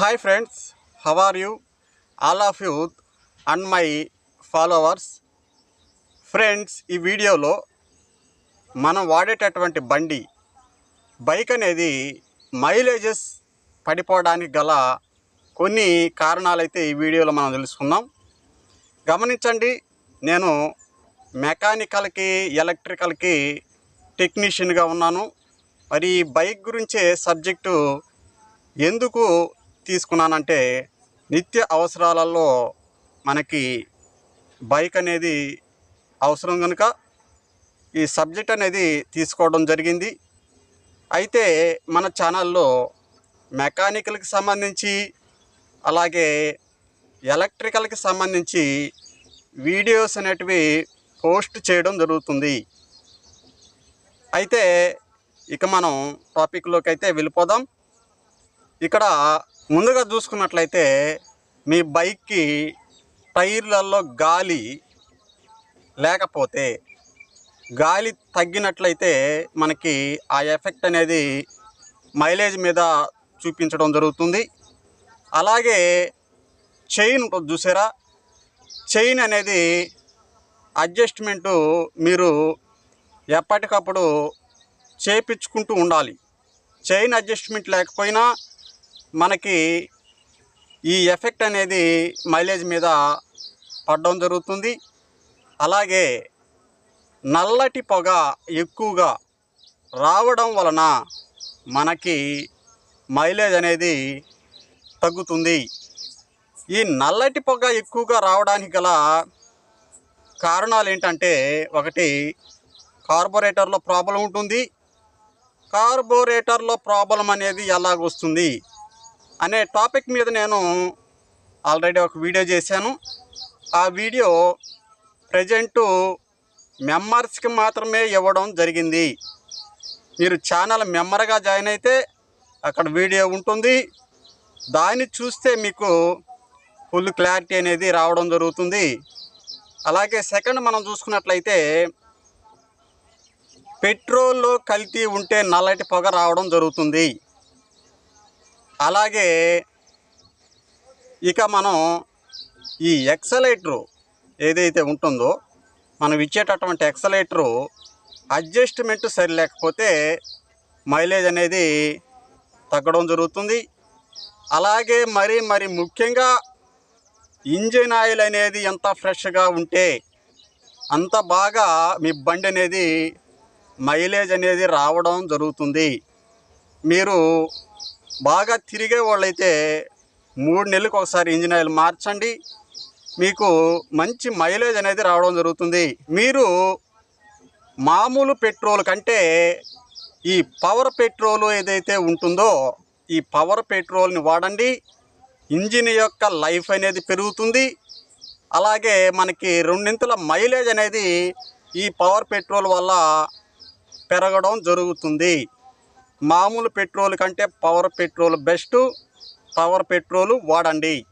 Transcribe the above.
Hi friends how are you all of youth and my followers friends ఈ వీడియోలో మనం వాడేటటువంటి బండి బైక్ అనేది మైలేజెస్ పడిపోవడానికి గల కొన్ని కారణాలైతే ఈ వీడియోలో మనం తెలుసుకుందాం. గమనించండి నేను మెకానికల్కి ఎలక్ట్రికల్కి టెక్నీషియన్గా ఉన్నాను. మరి ఈ బైక్ గురించే సబ్జెక్టు ఎందుకు తీసుకున్నానంటే నిత్య అవసరాలలో మనకి బైక్ అనేది అవసరం కనుక ఈ సబ్జెక్ట్ అనేది తీసుకోవడం జరిగింది. అయితే మన ఛానల్లో మెకానికల్కి సంబంధించి అలాగే ఎలక్ట్రికల్కి సంబంధించి వీడియోస్ అనేటివి పోస్ట్ చేయడం జరుగుతుంది. అయితే ఇక మనం టాపిక్లోకి అయితే వెళ్ళిపోదాం. ఇక్కడ ముందుగా చూసుకున్నట్లయితే మీ బైక్కి టైర్లలో గాలి లేకపోతే గాలి తగ్గినట్లయితే మనకి ఆ ఎఫెక్ట్ అనేది మైలేజ్ మీద చూపించడం జరుగుతుంది. అలాగే చైన్ చూసారా? చైన్ అనేది అడ్జస్ట్మెంటు మీరు ఎప్పటికప్పుడు చేపించుకుంటూ ఉండాలి. చైన్ అడ్జస్ట్మెంట్ లేకపోయినా మనకి ఈ ఎఫెక్ట్ అనేది మైలేజ్ మీద పడడం జరుగుతుంది. అలాగే నల్లటి పొగ ఎక్కువగా రావడం వలన మనకి మైలేజ్ అనేది తగ్గుతుంది. ఈ నల్లటి పొగ ఎక్కువగా రావడానికి గల కారణాలు ఏంటంటే ఒకటి కార్బొరేటర్లో ప్రాబ్లం ఉంటుంది. కార్బొరేటర్లో ప్రాబ్లం అనేది ఎలాగొస్తుంది? అనే టాపిక్ మీద నేను ఆల్రెడీ ఒక వీడియో చేశాను. ఆ వీడియో ప్రజెంటు మెంబర్స్కి మాత్రమే ఇవ్వడం జరిగింది. మీరు ఛానల్ మెంబర్గా జాయిన్ అయితే అక్కడ వీడియో ఉంటుంది. దాన్ని చూస్తే మీకు ఫుల్ క్లారిటీ అనేది రావడం జరుగుతుంది. అలాగే సెకండ్ మనం చూసుకున్నట్లయితే పెట్రోల్లో కల్తీ ఉంటే నల్లటి పొగ రావడం జరుగుతుంది. అలాగే ఇక మనం ఈ ఎక్సలేటరు ఏదైతే ఉంటుందో మనం ఇచ్చేటటువంటి ఎక్సలేటరు అడ్జస్ట్మెంట్ సరి లేకపోతే మైలేజ్ అనేది తగ్గడం జరుగుతుంది. అలాగే మరి మరి ముఖ్యంగా ఇంజిన్ ఆయిల్ అనేది ఎంత ఫ్రెష్గా ఉంటే అంత బాగా మీ బండి అనేది మైలేజ్ అనేది రావడం జరుగుతుంది. మీరు బాగా తిరిగే వాళ్ళైతే మూడు నెలలకు ఒకసారి ఇంజిన్ ఆయిల్ మార్చండి. మీకు మంచి మైలేజ్ అనేది రావడం జరుగుతుంది. మీరు మామూలు పెట్రోల్ కంటే ఈ పవర్ పెట్రోల్ ఏదైతే ఉంటుందో ఈ పవర్ పెట్రోల్ని వాడండి. ఇంజిన్ యొక్క లైఫ్ అనేది పెరుగుతుంది. అలాగే మనకి రెండింతల మైలేజ్ అనేది ఈ పవర్ పెట్రోల్ వల్ల పెరగడం జరుగుతుంది. మామూలు పెట్రోల్ కంటే power petrol best power petrol వాడండి.